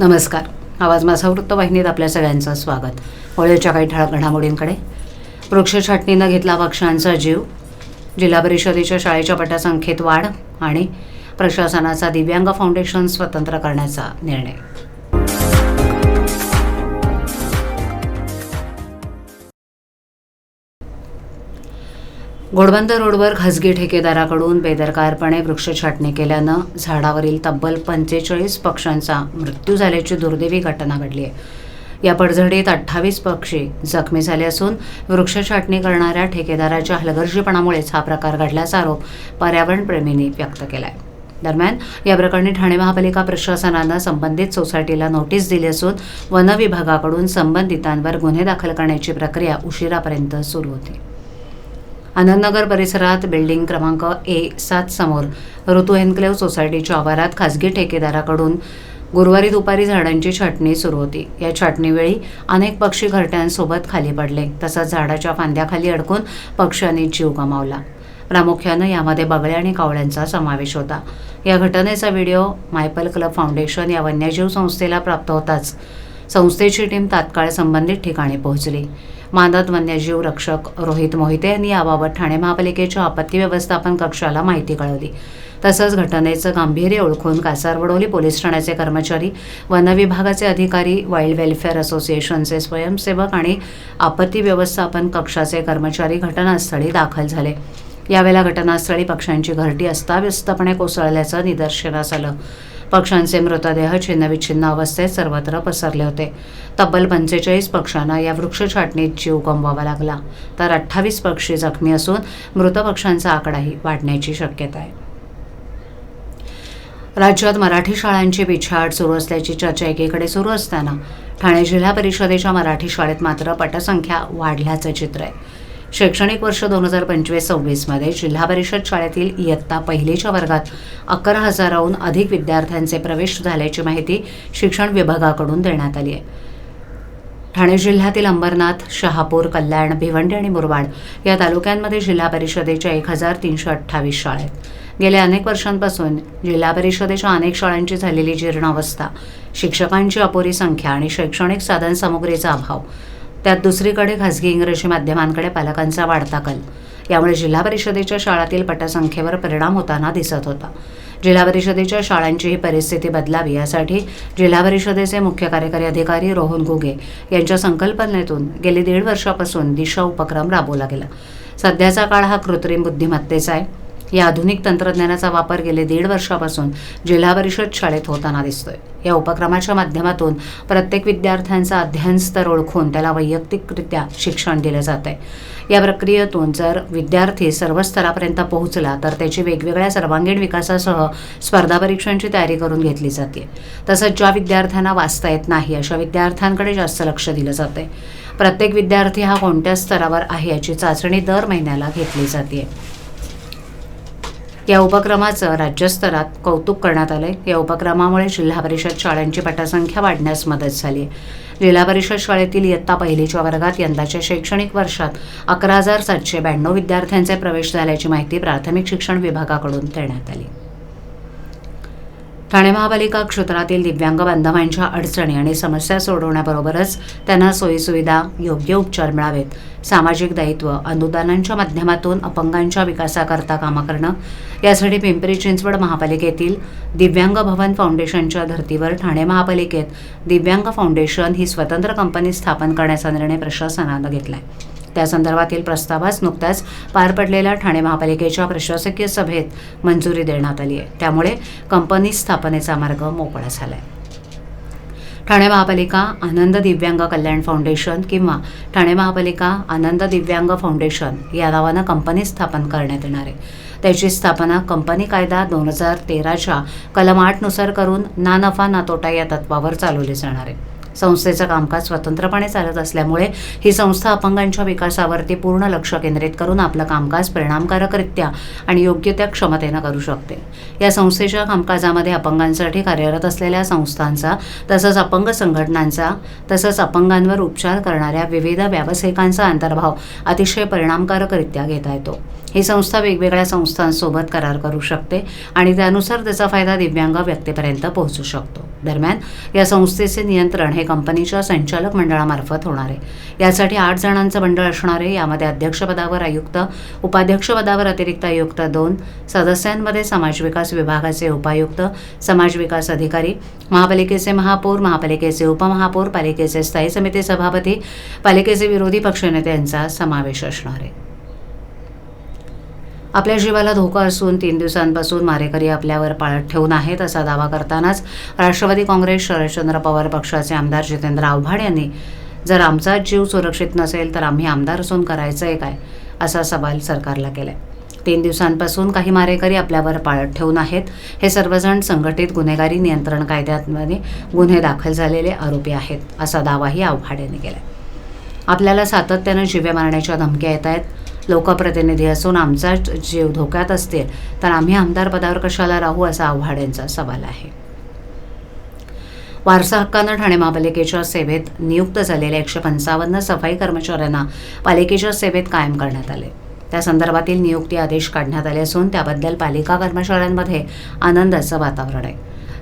नमस्कार. आवाज माझा वृत्तवाहिनीत आपल्या सगळ्यांचं स्वागत. होळीच्या काही ठळक घडामोडींकडे. वृक्ष छाटणीनं घेतला पक्ष्यांचा जीव. जिल्हा परिषदेच्या शाळेच्या पटासंख्येत वाढ आणि प्रशासनाचा दिव्यांग फाउंडेशन स्वतंत्र करण्याचा निर्णय. घोडबंद रोडवर खासगी ठेकेदाराकडून बेदरकारपणे वृक्ष छाटणी केल्यानं झाडावरील तब्बल पंचेचाळीस पक्ष्यांचा मृत्यू झाल्याची दुर्दैवी घटना घडली आहे. या पडझडीत अठ्ठावीस पक्षी जखमी झाले असून वृक्ष छाटणी करणाऱ्या ठेकेदाराच्या हलगर्जीपणामुळेच हा प्रकार घडल्याचा आरोप पर्यावरणप्रेमींनी व्यक्त केला आहे दरम्यान या प्रकरणी ठाणे महापालिका प्रशासनानं संबंधित सोसायटीला नोटीस दिली असून वन विभागाकडून संबंधितांवर गुन्हे दाखल करण्याची प्रक्रिया उशिरापर्यंत सुरू होती. आनंदनगर परिसरात बिल्डिंग क्रमांक ए सात समोर ऋतू एन्क्लेव सोसायटीच्या आवारात खासगी ठेकेदाराकडून गुरुवारी दुपारी झाडांची छाटणी सुरू होती. या छाटणीवेळी अनेक पक्षी घरट्यांसोबत खाली पडले तसंच झाडाच्या फांद्याखाली अडकून पक्ष्यांनी जीव गमावला. प्रामुख्यानं यामध्ये बगळे आणि कावळ्यांचा समावेश होता. या घटनेचा व्हिडिओ मायपल क्लब फाउंडेशन या वन्यजीव संस्थेला प्राप्त होताच संस्थेची टीम तात्काळ संबंधित ठिकाणी पोहोचली. मानद वन्यजीव रक्षक रोहित मोहिते यांनी याबाबत ठाणे महापालिकेच्या आपत्ती व्यवस्थापन कक्षाला माहिती कळवली. तसंच घटनेचं गांभीर्य ओळखून कासारवडोली पोलीस ठाण्याचे कर्मचारी वन विभागाचे अधिकारी वाईल्ड वेलफेअर असोसिएशनचे स्वयंसेवक आणि आपत्ती व्यवस्थापन कक्षाचे कर्मचारी घटनास्थळी दाखल झाले. यावेळेला घटनास्थळी पक्ष्यांची घरटी अस्ताव्यस्तपणे कोसळल्याचं निदर्शनास आलं. पक्ष्यांचे मृतदेह छिन्नविच्छिन्न अवस्थेत सर्वत्र पसरले होते. तब्बल पंचेचाळीस पक्ष्यांना या वृक्ष छाटणीत जीव गमवावा लागला. तर अठ्ठावीस पक्षी जखमी असून मृत पक्ष्यांचा आकडाही वाढण्याची शक्यता आहे. राज्यात मराठी शाळांची पिछाड सुरू असल्याची चर्चा एकीकडे सुरू असताना ठाणे जिल्हा परिषदेच्या मराठी शाळेत मात्र पटसंख्या वाढल्याचं चित्र आहे. शैक्षणिक वर्ष दोन हजार पंचवीस सव्वीसमध्ये जिल्हा परिषद शाळेतील इयत्ता पहिलीच्या वर्गात अकरा हजाराहून अधिक विद्यार्थ्यांचे प्रवेश झाल्याची माहिती शिक्षण विभागाकडून देण्यात आली आहे. ठाणे जिल्ह्यातील अंबरनाथ शहापूर कल्याण भिवंडी आणि मुरबाड या तालुक्यांमध्ये जिल्हा परिषदेच्या एक हजार तीनशे अठ्ठावीस शाळा आहेत. गेल्या अनेक वर्षांपासून जिल्हा परिषदेच्या अनेक शाळांची झालेली जीर्णावस्था शिक्षकांची अपुरी संख्या आणि शैक्षणिक साधनसामुग्रीचा अभाव त्यात दुसरीकडे खासगी इंग्रजी माध्यमांकडे पालकांचा वाढता कल. यामुळे जिल्हा परिषदेच्या शाळातील पटसंख्येवर परिणाम होताना दिसत होता. जिल्हा परिषदेच्या शाळांची ही परिस्थिती बदलावी यासाठी जिल्हा परिषदेचे मुख्य कार्यकारी अधिकारी रोहन घुगे यांच्या संकल्पनेतून गेली दीड वर्षापासून दिशा उपक्रम राबवला गेला. सध्याचा काळ हा कृत्रिम बुद्धिमत्तेचा आहे. या आधुनिक तंत्रज्ञानाचा वापर गेले दीड वर्षापासून जिल्हा परिषद शाळेत होताना दिसतोय. या उपक्रमाच्या माध्यमातून प्रत्येक विद्यार्थ्यांचा अध्ययन स्तर ओळखून त्याला वैयक्तिकरित्या शिक्षण दिलं जात आहे या प्रक्रियेतून जर विद्यार्थी सर्व स्तरापर्यंत पोहोचला तर त्याची वेगवेगळ्या सर्वांगीण विकासासह स्पर्धा परीक्षांची तयारी करून घेतली जाते. तसंच ज्या विद्यार्थ्यांना वाचता येत नाही अशा विद्यार्थ्यांकडे जास्त लक्ष दिलं जाते प्रत्येक विद्यार्थी हा कोणत्या स्तरावर आहे याची चाचणी दर महिन्याला घेतली जाते. या उपक्रमाचं राज्यस्तरात कौतुक करण्यात आलं आहे या उपक्रमामुळे जिल्हा परिषद शाळांची पटसंख्या वाढण्यास मदत झाली आहे. जिल्हा परिषद शाळेतील इयत्ता पहिलीच्या वर्गात यंदाच्या शैक्षणिक वर्षात अकरा हजार सातशे ब्याण्णव विद्यार्थ्यांचे प्रवेश झाल्याची माहिती प्राथमिक शिक्षण विभागाकडून देण्यात आली. ठाणे महापालिका क्षेत्रातील दिव्यांग बांधवांच्या अडचणी आणि समस्या सोडवण्याबरोबरच त्यांना सोयीसुविधा योग्य उपचार मिळावेत. सामाजिक दायित्व अनुदानांच्या माध्यमातून अपंगांच्या विकासाकरता कामं करणं यासाठी पिंपरी चिंचवड महापालिकेतील दिव्यांग भवन फाउंडेशनच्या धर्तीवर ठाणे महापालिकेत दिव्यांग फाउंडेशन ही स्वतंत्र कंपनी स्थापन करण्याचा निर्णय प्रशासनानं घेतला आहे त्या संदर्भातील प्रस्तावास नुकत्याच पार पडलेल्या ठाणे महापालिकेच्या प्रशासकीय सभेत मंजुरी देण्यात आली आहे. त्यामुळे कंपनी स्थापनेचा मार्ग मोकळा झाला आहे ठाणे महापालिका आनंद दिव्यांग कल्याण फाउंडेशन किंवा ठाणे महापालिका आनंद दिव्यांग फाउंडेशन या नावानं कंपनी स्थापन करण्यात येणार आहे. त्याची स्थापना कंपनी कायदा दोन हजार तेराच्या कलम आठनुसार करून ना नफा ना तोटा या तत्वावर चालवली जाणार आहे. संस्थेचं कामकाज स्वतंत्रपणे चालत असल्यामुळे ही संस्था अपंगांच्या विकासावरती पूर्ण लक्ष केंद्रित करून आपलं कामकाज परिणामकारकरित्या आणि योग्य त्या क्षमतेनं करू शकते. या संस्थेच्या कामकाजामध्ये अपंगांसाठी कार्यरत असलेल्या संस्थांचा तसंच अपंग संघटनांचा तसंच अपंगांवर उपचार करणाऱ्या विविध व्यावसायिकांचा अंतर्भाव अतिशय परिणामकारकरित्या घेता येतो. ही संस्था वेगवेगळ्या संस्थांसोबत करार करू शकते आणि त्यानुसार त्याचा फायदा दिव्यांग व्यक्तीपर्यंत पोहोचू शकतो. दरम्यान या संस्थेचे नियंत्रण हे कंपनीच्या संचालक मंडळामार्फत होणार आहे. यासाठी आठ जणांचं मंडळ असणार आहे. यामध्ये अध्यक्षपदावर आयुक्त उपाध्यक्षपदावर अतिरिक्त आयुक्त दोन सदस्यांमध्ये समाज विकास विभागाचे उपायुक्त समाज विकास अधिकारी महापालिकेचे महापौर महापालिकेचे उपमहापौर पालिकेचे स्थायी समिती सभापती पालिकेचे विरोधी पक्षनेते यांचा समावेश असणार आहे. आपल्या जीवाला धोका असून तीन दिवसांपासून मारेकरी आपल्यावर पाळत ठेवून आहेत असा दावा करतानाच राष्ट्रवादी काँग्रेस शरदचंद्र पवार पक्षाचे आमदार जितेंद्र आव्हाड यांनी जर आमचा जीव सुरक्षित नसेल तर आम्ही आमदार असून करायचं आहे काय? असा सवाल सरकारला केला तीन दिवसांपासून काही मारेकरी आपल्यावर पाळत ठेवून आहेत हे सर्वजण संघटित गुन्हेगारी नियंत्रण कायद्यामध्ये गुन्हे दाखल झालेले आरोपी आहेत असा दावाही आव्हाड यांनी केला आपल्याला सातत्यानं जीवे मारण्याच्या धमक्या येत आहेत लोकप्रतिनिधी असून आमचा जीव धोक्यात असतील तर आम्ही आमदार पदावर कशाला राहू असा आव्हाड यांचा सवाल आहे. वारसा हक्कानं ठाणे महापालिकेच्या सेवेत नियुक्त झालेल्या एकशे पंचावन्न सफाई कर्मचाऱ्यांना पालिकेच्या सेवेत कायम करण्यात आले. त्या संदर्भातील नियुक्ती आदेश काढण्यात आले असून त्याबद्दल पालिका कर्मचाऱ्यांमध्ये आनंदाचं वातावरण आहे.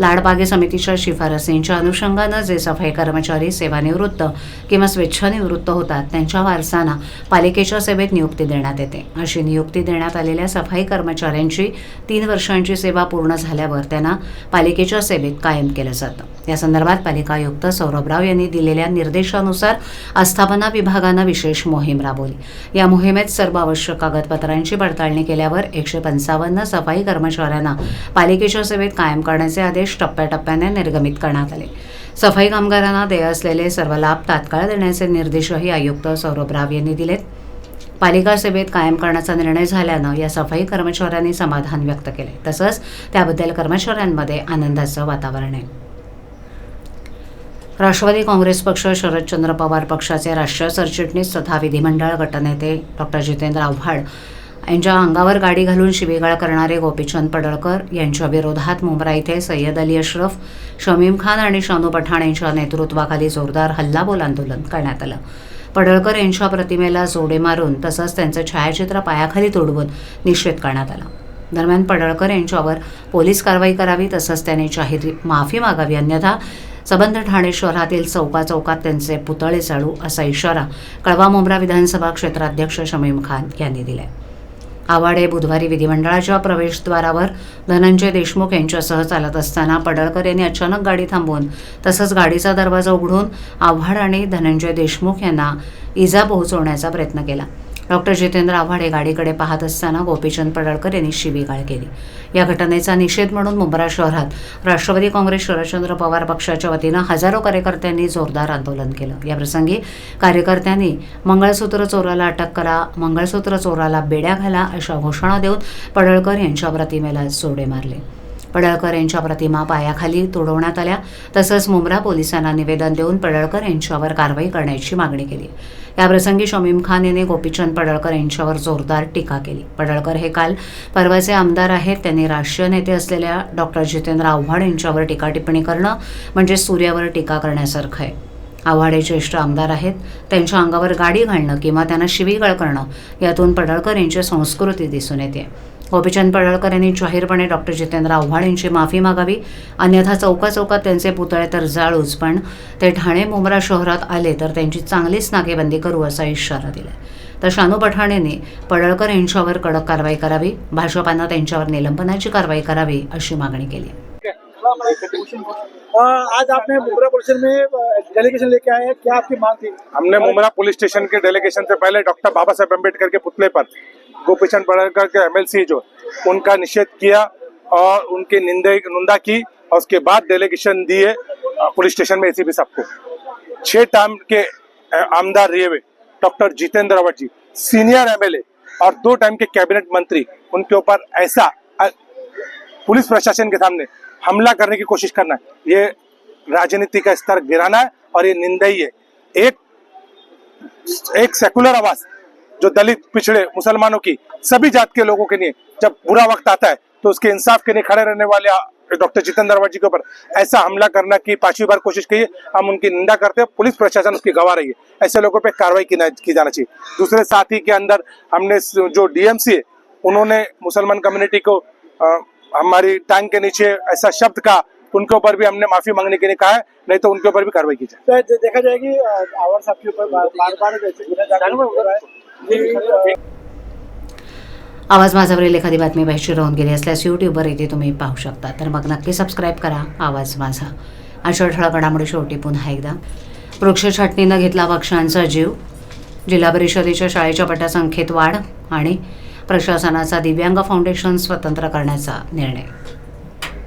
लाडबागे समितीच्या शिफारसींच्या अनुषंगानं जे सफाई कर्मचारी सेवानिवृत्त किंवा स्वेच्छानिवृत्त होतात त्यांच्या वारसांना पालिकेच्या सेवेत नियुक्ती देण्यात येते. अशी नियुक्ती देण्यात आलेल्या सफाई कर्मचाऱ्यांची तीन वर्षांची सेवा पूर्ण झाल्यावर त्यांना पालिकेच्या सेवेत कायम केलं जातं. या संदर्भात पालिका आयुक्त सौरभ राव यांनी दिलेल्या निर्देशानुसार आस्थापना विभागानं विशेष मोहीम राबवली. या मोहिमेत सर्व आवश्यक कागदपत्रांची पडताळणी केल्यावर एकशे पंचावन्न सफाई कर्मचाऱ्यांना पालिकेच्या सेवेत कायम करण्याचे आदेश आदेश टप्प्याटप्प्याने निर्गमित करण्यात आले. सफाई कामगारांना देय असलेले सर्व लाभ तात्काळ देण्याचे निर्देशही आयुक्त सौरभ राव यांनी दिलेत. पालिका सेवेत कायम करण्याचा निर्णय झाल्यानं या सफाई कर्मचाऱ्यांनी समाधान व्यक्त केले. तसंच त्याबद्दल कर्मचाऱ्यांमध्ये आनंदाचं वातावरण आहे. राष्ट्रवादी काँग्रेस पक्ष शरदचंद्र पवार पक्षाचे राष्ट्रीय सरचिटणीस तथा विधिमंडळ गटनेते डॉक्टर जितेंद्र आव्हाड यांच्या अंगावर गाडी घालून शिवेगाळ करणारे गोपीचंद पडळकर यांच्या विरोधात मुंब्रा इथे सय्यद अली अश्रफ शमीम खान आणि शानू पठाण यांच्या नेतृत्वाखाली जोरदार हल्लाबोल आंदोलन करण्यात आलं. पडळकर यांच्या प्रतिमेला जोडे मारून तसंच त्यांचं छायाचित्र पायाखाली तोडवून निषेध करण्यात आला. दरम्यान पडळकर यांच्यावर पोलीस कारवाई करावी तसंच त्याने जाहीर माफी मागावी अन्यथा सबंध ठाणे शहरातील चौका चौकात त्यांचे पुतळे चालू असा इशारा कळवा मुंब्रा विधानसभा क्षेत्राध्यक्ष शमीम खान यांनी दिला आहे आवाडे बुधवारी विधिमंडळाच्या प्रवेशद्वारावर धनंजय देशमुख यांच्यासह चालत असताना पडळकर यांनी अचानक गाडी थांबवून तसंच गाडीचा दरवाजा उघडून आव्हाड आणि धनंजय देशमुख यांना इजा पोहोचवण्याचा प्रयत्न केला. डॉक्टर जितेंद्र आव्हाड हे गाडीकडे पाहत असताना गोपीचंद पडळकर यांनी शिवीगाळ केली. या घटनेचा निषेध म्हणून मुंब्रा शहरात राष्ट्रवादी काँग्रेस शरदचंद्र पवार पक्षाच्या वतीनं हजारो कार्यकर्त्यांनी जोरदार आंदोलन केलं. याप्रसंगी कार्यकर्त्यांनी मंगळसूत्र चोराला अटक करा मंगळसूत्र चोराला बेड्या घाला अशा घोषणा देऊन पडळकर यांच्या प्रतिमेला जोडे मारले. पडळकर यांच्या प्रतिमा पायाखाली तुडवण्यात आल्या. तसंच मुंब्रा पोलिसांना निवेदन देऊन पडळकर यांच्यावर कारवाई करण्याची मागणी केली. याप्रसंगी शमीम खान यांनी गोपीचंद पडळकर यांच्यावर जोरदार टीका केली. पडळकर हे काल परवाचे आमदार आहेत. त्यांनी राष्ट्रीय नेते असलेल्या डॉक्टर जितेंद्र आव्हाड यांच्यावर टीका टिप्पणी करणं म्हणजे सूर्यावर टीका करण्यासारखं आहे. आव्हाडे ज्येष्ठ आमदार आहेत. त्यांच्या अंगावर गाडी घालणं किंवा त्यांना शिवीगाळ करणं यातून पडळकर यांची संस्कृती दिसून येते. गोपीचंद पडळकर यांनी जाहीरपणे डॉक्टर जितेंद्र आव्हाड यांची माफी मागावी. अन्यथा चौका चौकात त्यांचे पुतळे तर जाळूच पण ते ठाणे मुंब्रा शहरात आले तर त्यांची चांगलीच नाकेबंदी करू असा इशारा दिला तर शानू पठाण यांनी पडळकर यांच्यावर कडक कारवाई करावी भाजपानं त्यांच्यावर निलंबनाची कारवाई करावी अशी मागणी केली. आज आपने मुबरा परिसर में डेलीगेशन लेके आए हैं। क्या आपकी मांग थी? हमने मुमरा पुलिस स्टेशन के डेलीगेशन से पहले डॉक्टर बाबा साहेब अम्बेडकर के पुतले पर गोपीचंद पडळकर के एमएलसी जो उनका निषेध किया और उनकी निंदे, निंदा की और उसके बाद डेलीगेशन दिए पुलिस स्टेशन में एसीपी साहब को। छह टर्म के आमदार रहे हुए doctor Jitendra Rawat ji senior M L A और दो टाइम के कैबिनेट मंत्री, उनके ऊपर ऐसा पुलिस प्रशासन के सामने हमला करने की कोशिश करना है। ये राजनीति का स्तर गिराना है और ये निंदनीय है एक एक सेकुलर आवाज़ जो दलित पिछड़े मुसलमानों की सभी जात के लोगों के लिए जब बुरा वक्त आता है तो उसके इंसाफ के लिए खड़े रहने वाले डॉक्टर जितेंद्र रावत जी के ऊपर ऐसा हमला करना की पांचवी बार कोशिश की है। हम उनकी निंदा करते हैं पुलिस प्रशासन उसकी गवाह रही है। ऐसे लोगों पर कार्रवाई की, की जाना चाहिए। दूसरे साथी के अंदर हमने जो डीएमसी है उन्होंने मुसलमान कम्युनिटी को अ, हमारी टैंक के नीचे ऐसा शब्द कहा उनके ऊपर भी हमने माफ़ी मांगने के लिए कहा है नहीं तो उनके ऊपर भी कार्रवाई की जाए। देखा जाएगी कि आवाज़ साहब के ऊपर बार बार आवाज माझावरील एखादी बातमी पाहिजे राहून गेली असल्यास यूट्यूबवर येथे तुम्ही पाहू शकता. तर मग नक्की सबस्क्राईब करा. आवाज माझा. अशा ठळक घडामोडी शेवटी पुन्हा एकदा. वृक्ष छाटणीनं घेतला पक्ष्यांचा जीव. जिल्हा परिषदेच्या शाळेच्या पटासंख्येत वाढ आणि प्रशासनाचा दिव्यांग फाउंडेशन स्वतंत्र करण्याचा निर्णय.